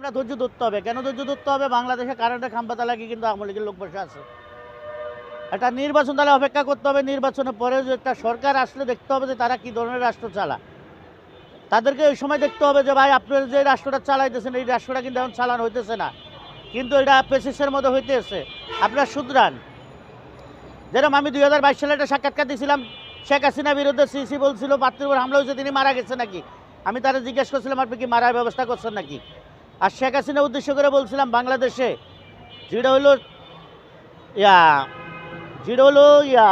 আমরা ধৈর্য ধরতে হবে। কেন ধৈর্য ধরতে হবে? বাংলাদেশে কারেন্টের খাম্পাতা লাগিয়ে কিন্তু আওয়ামী লীগের লোক বসে আছে। একটা নির্বাচন তাহলে অপেক্ষা করতে হবে। নির্বাচনের পরে যে একটা সরকার আসলে দেখতে হবে যে তারা কি ধরনের রাষ্ট্র চালা তাদেরকে ওই সময় দেখতে হবে যে, ভাই আপনারা যে রাষ্ট্রটা চালাইতেছেন, এই রাষ্ট্রটা কিন্তু এখন চালানো হইতেছে না। কিন্তু এটা পেসিসের মধ্যে হইতেছে। আপনার শুধরান। যেরকম আমি দুই হাজার বাইশ সালে একটা সাক্ষাৎকার দিয়েছিলাম শেখ হাসিনা বিরুদ্ধে সিসি বলছিল পাত্রের উপর হামলা হয়েছে, তিনি মারা গেছে নাকি? আমি তারা জিজ্ঞেস করছিলাম, আপনি কি মারার ব্যবস্থা করছেন নাকি? আর শেখ হাসিনা উদ্দেশ্য করে বলছিলাম বাংলাদেশে, যেটা হলো, ইয়া, যেটা হলো, ইয়া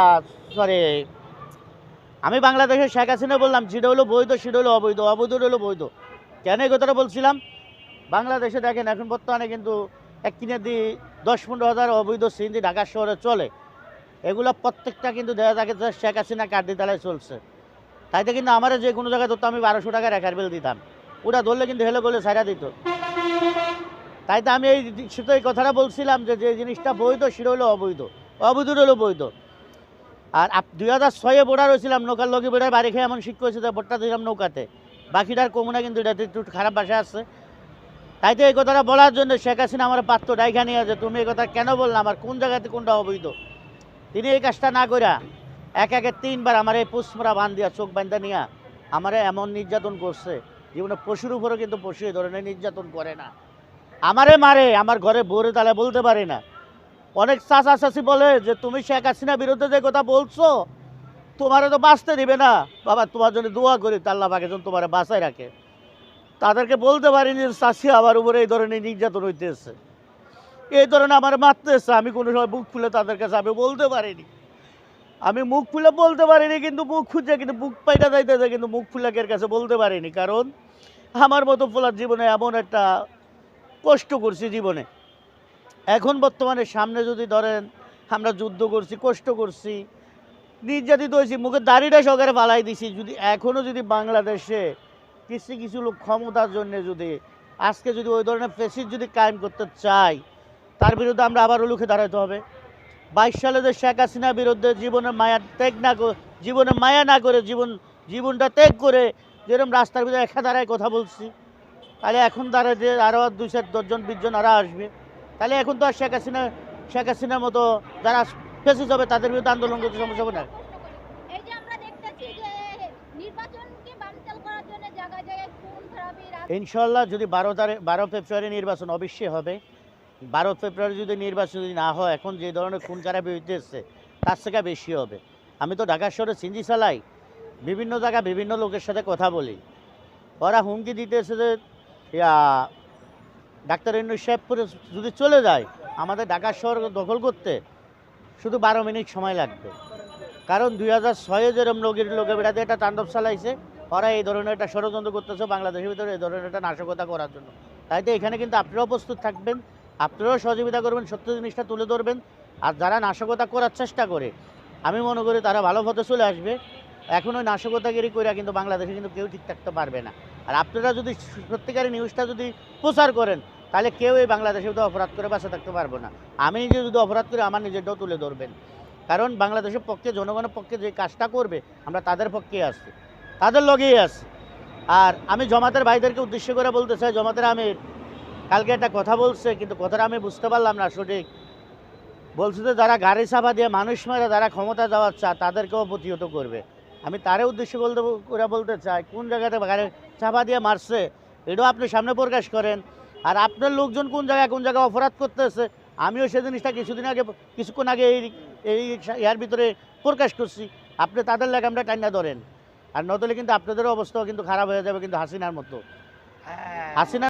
সরি আমি বাংলাদেশে শেখ হাসিনা বললাম, যেটা হলো বৈধ, সেটা হলো অবৈধ অবৈধ হলো বৈধ। কেন এই কথাটা বলছিলাম? বাংলাদেশে দেখেন, এখন বর্তমানে কিন্তু এক কিনে দি, দশ পনেরো হাজার অবৈধ সিন্ধি ঢাকা শহরে চলে। এগুলো প্রত্যেকটা কিন্তু দেখা থাকে শেখ হাসিনা কার্দি তালায় চলছে। তাইতে কিন্তু আমার যে কোনো জায়গায় ধরতো, আমি বারোশো টাকা রেখার বিল দিতাম। ওটা ধরলে কিন্তু হেলে গলে সাইরা দিত। তাই তো আমি এই শুধু এই কথাটা বলছিলাম যে যে জিনিসটা বৈধ, সেটা হলো অবৈধ। অবৈধ হলো বৈধ। আর দুই হাজার ছয়ে বোর্ডার হয়েছিলাম নৌকার লগে বোর্ডার বাড়ি খেয়ে এমন শিক্ষা হয়েছে বোর্ডটা দিলাম নৌকাতে। বাকিটার কমুনা কিন্তু এটা একটু খারাপ ভাষা আছে। তাই তো এই কথাটা বলার জন্য শেখ হাসিনা আমার পাত্র ডাইখা নিয়ে আছে। তুমি এই কথা কেন বললাম আমার কোন জায়গাতে কোনটা অবৈধ? তিনি এই কাজটা না কইরা এক একে তিনবার আমার এই পুষ্পরা বান দিয়া চোখ বান্ধা নিয়া আমারে এমন নির্যাতন করছে। জীবনে পশুর উপরও কিন্তু পশু এই ধরনের নির্যাতন করে না। আমারে মারে, আমার ঘরে বোরে তাহলে বলতে পারি না। অনেক চাচা চাচি বলে যে, তুমি শেখ হাসিনা বিরুদ্ধে যে কথা বলছো, তোমারে তো বাঁচতে দিবে না। বাবা, তোমার জন্য দোয়া করি তাল্লা পাকে যেন তোমার বাঁচায় রাখে। তাদেরকে বলতে পারিনি চাষি আমার উপরে এই ধরনের নির্যাতন হইতেছে। এই ধরনের আমার মারতেছে। আমি কোনো সময় বুক খুলে তাদের কাছে আমি বলতে পারিনি। আমি মুখ খুলে বলতে পারিনি, কিন্তু মুখ খুঁজে, কিন্তু বুক পাইটা যাইতেছে, কিন্তু মুখ ফুলাকের কাছে বলতে পারিনি। কারণ আমার মতো ফোলার জীবনে এমন একটা কষ্ট করছি জীবনে। এখন বর্তমানে সামনে যদি ধরেন, আমরা যুদ্ধ করছি, কষ্ট করছি, নির্যাতিত হয়েছি, মুখে দাড়িটা সহকারে ফালাই দিছি, যদি এখনও যদি বাংলাদেশে কিছু কিছু লোক ক্ষমতার জন্য যদি, আজকে যদি ওই ধরনের ফেসিস যদি কায়েম করতে চাই তার বিরুদ্ধে আমরা আবারও লুখে দাঁড়াতে হবে। বাইশ সালে যে শেখ হাসিনার বিরুদ্ধে জীবনের মায়া ত্যাগ না করে জীবনে মায়া না করে জীবন জীবনটা ত্যাগ করে যেরকম রাস্তার ভিতরে একা দাঁড়ায় কথা বলছি তাহলে এখন দাঁড়ায় যে আরও দুই চার দশজন বিশজন আরও আসবে। তাহলে এখন তো আর শেখ হাসিনা শেখ হাসিনার মতো যারা ফেসিস যাবে তাদের বিরুদ্ধে আন্দোলন করতে সমস্যা হবে না। ইনশাল্লাহ যদি বারো তারিখ বারো ফেব্রুয়ারি নির্বাচন অবশ্যই হবে। বারো ফেব্রুয়ারি যদি নির্বাচন যদি না হয়, এখন যে ধরনের খুন খারাপি হইতেছে, তার থেকে বেশি হবে। আমি তো ঢাকা শহরে সিঞ্জি চালাই, বিভিন্ন জায়গায় বিভিন্ন লোকের সাথে কথা বলি। ওরা হুমকি দিতেছে যে ডাক্তার ইন্নু সাহেবপুরে যদি চলে যায়, আমাদের ঢাকা শহর দখল করতে শুধু বারো মিনিট সময় লাগবে। কারণ দুই হাজার ছয়ে যেরকম লোকের লোকের বেড়াতে একটা তাণ্ডব চালাইছে, ওরা এই ধরনের একটা ষড়যন্ত্র করতেছে, বাংলাদেশের ভিতরে এই ধরনের একটা নাশকতা করার জন্য। তাই তো এখানে কিন্তু আপনিও প্রস্তুত থাকবেন আপনারাও সহযোগিতা করবেন, সত্য জিনিসটা তুলে ধরবেন। আর যারা নাশকতা করার চেষ্টা করে, আমি মনে করি তারা ভালো পথে চলে আসবে। এখন ওই নাশকতাগিরি করে কিন্তু বাংলাদেশে কিন্তু কেউ ঠিক থাকতে পারবে না। আর আপনারা যদি সত্যিকারের নিউজটা যদি প্রচার করেন, তাহলে কেউ এই বাংলাদেশে তো অপরাধ করে বাঁচা থাকতে পারব না। আমি নিজে যদি অপরাধ করি, আমার নিজেরটাও তুলে ধরবেন। কারণ বাংলাদেশের পক্ষে, জনগণের পক্ষে যে কাজটা করবে, আমরা তাদের পক্ষে আসছি তাদের লগেই আছি। আর আমি জমাতের ভাইদেরকে উদ্দেশ্য করে বলতে চাই, জমাতের আমির কালকে একটা কথা বলছে কিন্তু কথাটা আমি বুঝতে পারলাম না সঠিক। বলছে যে যারা গাড়ি চাপা দিয়ে মানুষ মারে যারা ক্ষমতা যাওয়ার চা তাদেরকেও প্রতিহত করবে। আমি তারে উদ্দেশ্য বলতে করে বলতে চাই কোন জায়গাতে গাড়ি চাপা দিয়ে মারছে এটাও আপনি সামনে প্রকাশ করেন। আর আপনার লোকজন কোন জায়গায় কোন জায়গায় অপরাধ করতেছে আমিও সেই জিনিসটা কিছুদিন আগে কিছুক্ষণ আগে এই এই ইয়ার ভিতরে প্রকাশ করছি। আপনি তাদের লেগে আমরা টাইনা ধরেন। আর নতলে কিন্তু আপনাদেরও অবস্থাও কিন্তু খারাপ হয়ে যাবে কিন্তু হাসিনার মতো। হাসিনা